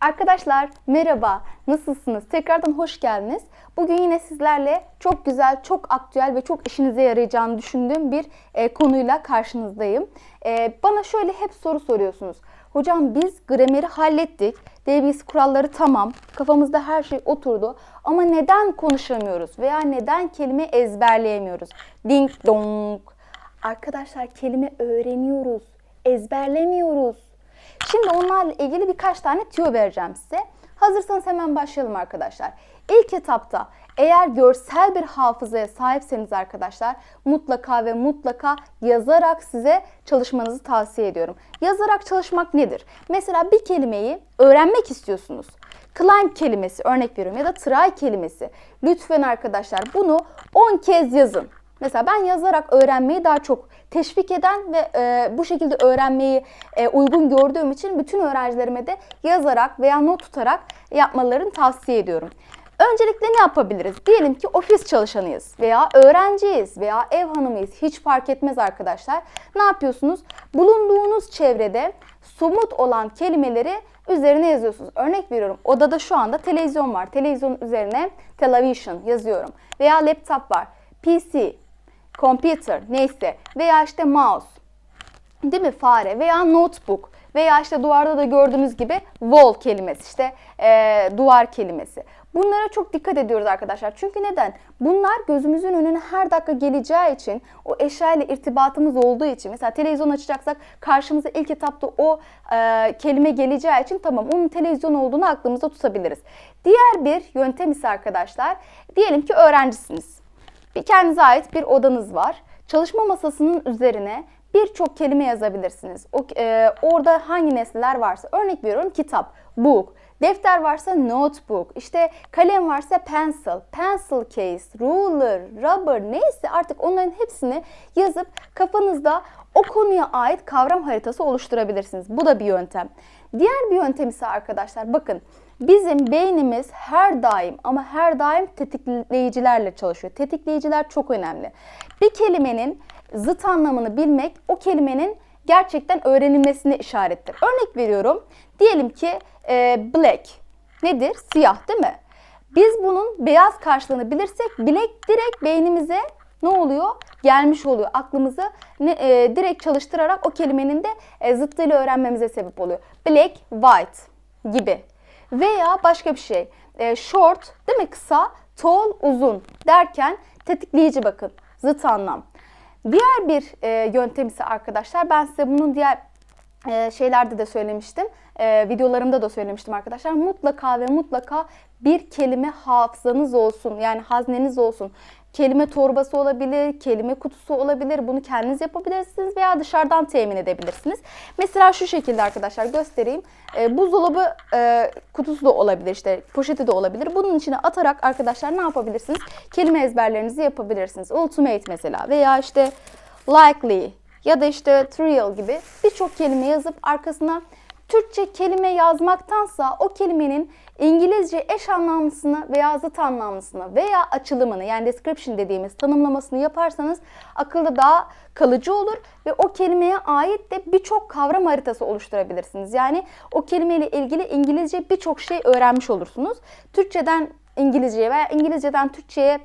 Arkadaşlar merhaba, nasılsınız? Tekrardan hoş geldiniz. Bugün yine sizlerle çok güzel, çok aktüel ve çok işinize yarayacağını düşündüğüm bir e, konuyla karşınızdayım. E, bana şöyle hep soru soruyorsunuz. Hocam biz grameri hallettik, dil bilgisi kuralları tamam, kafamızda her şey oturdu ama neden konuşamıyoruz veya neden kelime ezberleyemiyoruz? Ding dong. Arkadaşlar kelime öğreniyoruz, ezberlemiyoruz. Şimdi onlarla ilgili birkaç tane tüyo vereceğim size. Hazırsanız hemen başlayalım arkadaşlar. İlk etapta eğer görsel bir hafızaya sahipseniz arkadaşlar mutlaka ve mutlaka yazarak size çalışmanızı tavsiye ediyorum. Yazarak çalışmak nedir? Mesela bir kelimeyi öğrenmek istiyorsunuz. Climb kelimesi örnek veriyorum ya da try kelimesi. Lütfen arkadaşlar bunu 10 kez yazın. Mesela ben yazarak öğrenmeyi daha çok teşvik eden ve e, bu şekilde öğrenmeyi e, uygun gördüğüm için bütün öğrencilerime de yazarak veya not tutarak yapmalarını tavsiye ediyorum. Öncelikle ne yapabiliriz? Diyelim ki ofis çalışanıyız veya öğrenciyiz veya ev hanımıyız. Hiç fark etmez arkadaşlar. Ne yapıyorsunuz? Bulunduğunuz çevrede somut olan kelimeleri üzerine yazıyorsunuz. Örnek veriyorum. Odada şu anda televizyon var. Televizyonun üzerine television yazıyorum. Veya laptop var. PC, computer neyse veya işte mouse değil mi fare veya notebook veya işte duvarda da gördüğünüz gibi wall kelimesi işte e, duvar kelimesi. Bunlara çok dikkat ediyoruz arkadaşlar. Çünkü neden? Bunlar gözümüzün önüne her dakika geleceği için o eşya ile irtibatımız olduğu için mesela televizyon açacaksak karşımıza ilk etapta o e, kelime geleceği için tamam onun televizyon olduğunu aklımızda tutabiliriz. Diğer bir yöntem ise arkadaşlar diyelim ki öğrencisiniz. Bir kendinize ait bir odanız var. Çalışma masasının üzerine birçok kelime yazabilirsiniz. O, e, orada hangi nesneler varsa. Örnek veriyorum kitap, book. Defter varsa notebook. İşte kalem varsa pencil, pencil case, ruler, rubber neyse artık onların hepsini yazıp kafanızda o konuya ait kavram haritası oluşturabilirsiniz. Bu da bir yöntem. Diğer bir yöntem ise arkadaşlar bakın Bizim beynimiz her daim ama her daim tetikleyicilerle çalışıyor. Tetikleyiciler çok önemli. Bir kelimenin zıt anlamını bilmek o kelimenin gerçekten öğrenilmesine işarettir. Örnek veriyorum. Diyelim ki e, black nedir? Siyah değil mi? Biz bunun beyaz karşılığını bilirsek black direkt beynimize ne oluyor? Gelmiş oluyor. Aklımızı ne, e, direkt çalıştırarak o kelimenin de e, zıttıyla öğrenmemize sebep oluyor. Black, white gibi. Veya başka bir şey. E, short değil mi kısa, tall uzun derken tetikleyici bakın. Zıt anlam. Diğer bir e, yöntem ise arkadaşlar ben size bunun diğer e, şeylerde de söylemiştim. E, videolarımda da söylemiştim arkadaşlar. Mutlaka ve mutlaka bir kelime hafızanız olsun. Yani hazneniz olsun. Kelime torbası olabilir, kelime kutusu olabilir. Bunu kendiniz yapabilirsiniz veya dışarıdan temin edebilirsiniz. Mesela şu şekilde arkadaşlar göstereyim. E, buzdolabı e, kutusu da olabilir, işte poşeti de olabilir. Bunun içine atarak arkadaşlar ne yapabilirsiniz? Kelime ezberlerinizi yapabilirsiniz. Ultimate mesela veya işte likely ya da işte trial gibi birçok kelime yazıp arkasına Türkçe kelime yazmaktansa o kelimenin İngilizce eş anlamlısını veya zıt anlamlısını veya açılımını yani description dediğimiz tanımlamasını yaparsanız akılda daha kalıcı olur ve o kelimeye ait de birçok kavram haritası oluşturabilirsiniz. Yani o kelimeyle ilgili İngilizce birçok şey öğrenmiş olursunuz. Türkçeden İngilizceye veya İngilizceden Türkçeye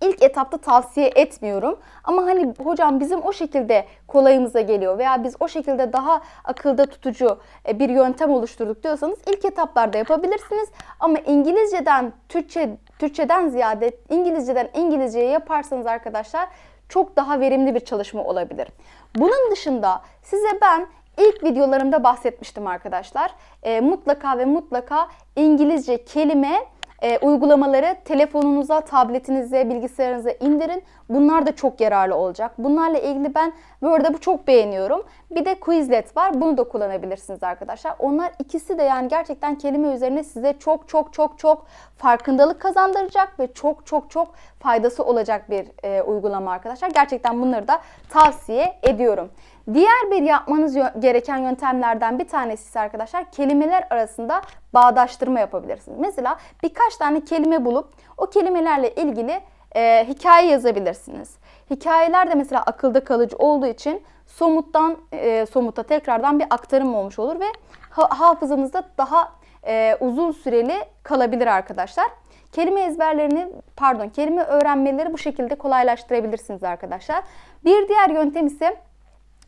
ilk etapta tavsiye etmiyorum. Ama hani hocam bizim o şekilde kolayımıza geliyor veya biz o şekilde daha akılda tutucu e, bir yöntem oluşturduk diyorsanız ilk etaplarda yapabilirsiniz. Ama İngilizceden Türkçe Türkçeden ziyade İngilizceden İngilizceye yaparsanız arkadaşlar çok daha verimli bir çalışma olabilir. Bunun dışında size ben ilk videolarımda bahsetmiştim arkadaşlar. E, mutlaka ve mutlaka İngilizce kelime e, uygulamaları telefonunuza, tabletinize, bilgisayarınıza indirin. Bunlar da çok yararlı olacak. Bunlarla ilgili ben Word'u çok beğeniyorum. Bir de Quizlet var. Bunu da kullanabilirsiniz arkadaşlar. Onlar ikisi de yani gerçekten kelime üzerine size çok çok çok çok farkındalık kazandıracak ve çok çok çok faydası olacak bir e, uygulama arkadaşlar. Gerçekten bunları da tavsiye ediyorum. Diğer bir yapmanız gereken yöntemlerden bir tanesi ise arkadaşlar kelimeler arasında bağdaştırma yapabilirsiniz. Mesela birkaç tane kelime bulup o kelimelerle ilgili e, hikaye yazabilirsiniz. Hikayeler de mesela akılda kalıcı olduğu için somuttan e, somuta tekrardan bir aktarım olmuş olur ve ha, hafızanızda daha e, uzun süreli kalabilir arkadaşlar. Kelime ezberlerini, pardon, kelime öğrenmeleri bu şekilde kolaylaştırabilirsiniz arkadaşlar. Bir diğer yöntem ise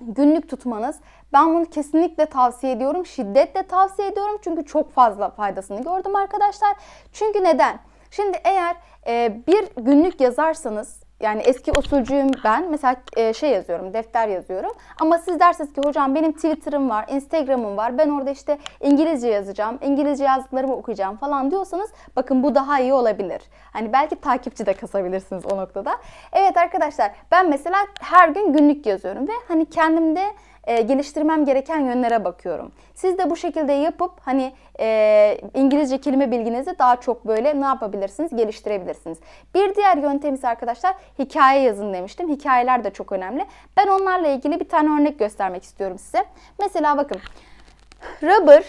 günlük tutmanız. Ben bunu kesinlikle tavsiye ediyorum. Şiddetle tavsiye ediyorum. Çünkü çok fazla faydasını gördüm arkadaşlar. Çünkü neden? Şimdi eğer e, bir günlük yazarsanız yani eski usulcüyüm ben. Mesela e, şey yazıyorum, defter yazıyorum. Ama siz dersiniz ki hocam benim Twitter'ım var, Instagram'ım var. Ben orada işte İngilizce yazacağım, İngilizce yazdıklarımı okuyacağım falan diyorsanız bakın bu daha iyi olabilir. Hani belki takipçi de kasabilirsiniz o noktada. Evet arkadaşlar ben mesela her gün günlük yazıyorum ve hani kendimde e, geliştirmem gereken yönlere bakıyorum. Siz de bu şekilde yapıp hani e, İngilizce kelime bilginizi daha çok böyle ne yapabilirsiniz? Geliştirebilirsiniz. Bir diğer yöntem ise arkadaşlar hikaye yazın demiştim. Hikayeler de çok önemli. Ben onlarla ilgili bir tane örnek göstermek istiyorum size. Mesela bakın. Rubber,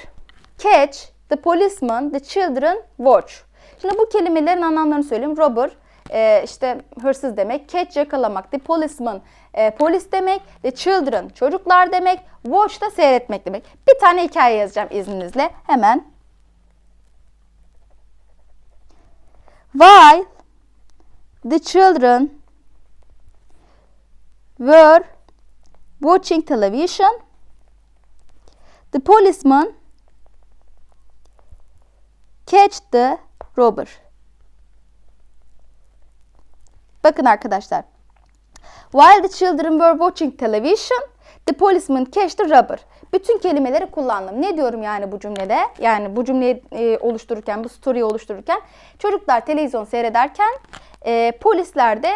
catch, the policeman, the children, watch. Şimdi bu kelimelerin anlamlarını söyleyeyim. Robber, e, işte hırsız demek. Catch yakalamak. The policeman e, polis demek. The children çocuklar demek. Watch da seyretmek demek. Bir tane hikaye yazacağım izninizle. Hemen. While the children were watching television, the policeman catch the robber. Bakın arkadaşlar. While the children were watching television, the policeman catch the robber. Bütün kelimeleri kullandım. Ne diyorum yani bu cümlede? Yani bu cümleyi e, oluştururken, bu story'i oluştururken çocuklar televizyon seyrederken e, polisler de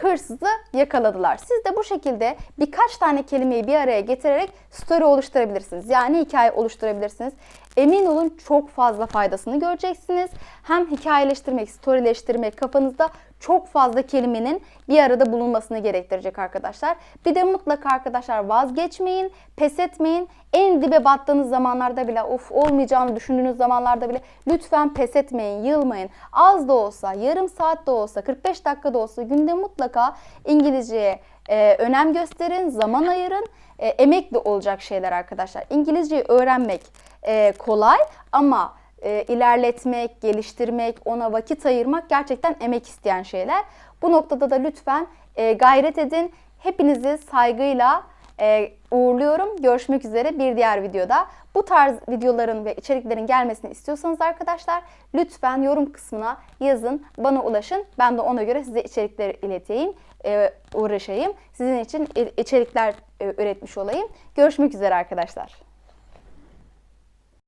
hırsızı yakaladılar. Siz de bu şekilde birkaç tane kelimeyi bir araya getirerek story oluşturabilirsiniz. Yani hikaye oluşturabilirsiniz. Emin olun çok fazla faydasını göreceksiniz. Hem hikayeleştirmek, storyleştirmek kafanızda çok fazla kelimenin bir arada bulunmasını gerektirecek arkadaşlar. Bir de mutlaka arkadaşlar vazgeçmeyin, pes etmeyin. En dibe battığınız zamanlarda bile of olmayacağını düşündüğünüz zamanlarda bile lütfen pes etmeyin, yılmayın. Az da olsa, yarım saat de olsa, 45 dakika da olsa günde mutlaka İngilizceye e, önem gösterin, zaman ayırın. E, emekli olacak şeyler arkadaşlar. İngilizceyi öğrenmek e, kolay ama e, ilerletmek, geliştirmek, ona vakit ayırmak gerçekten emek isteyen şeyler. Bu noktada da lütfen e, gayret edin. Hepinizi saygıyla e, uğurluyorum. Görüşmek üzere bir diğer videoda. Bu tarz videoların ve içeriklerin gelmesini istiyorsanız arkadaşlar lütfen yorum kısmına yazın, bana ulaşın. Ben de ona göre size içerikleri ileteyim, e, uğraşayım. Sizin için içerikler e, üretmiş olayım. Görüşmek üzere arkadaşlar.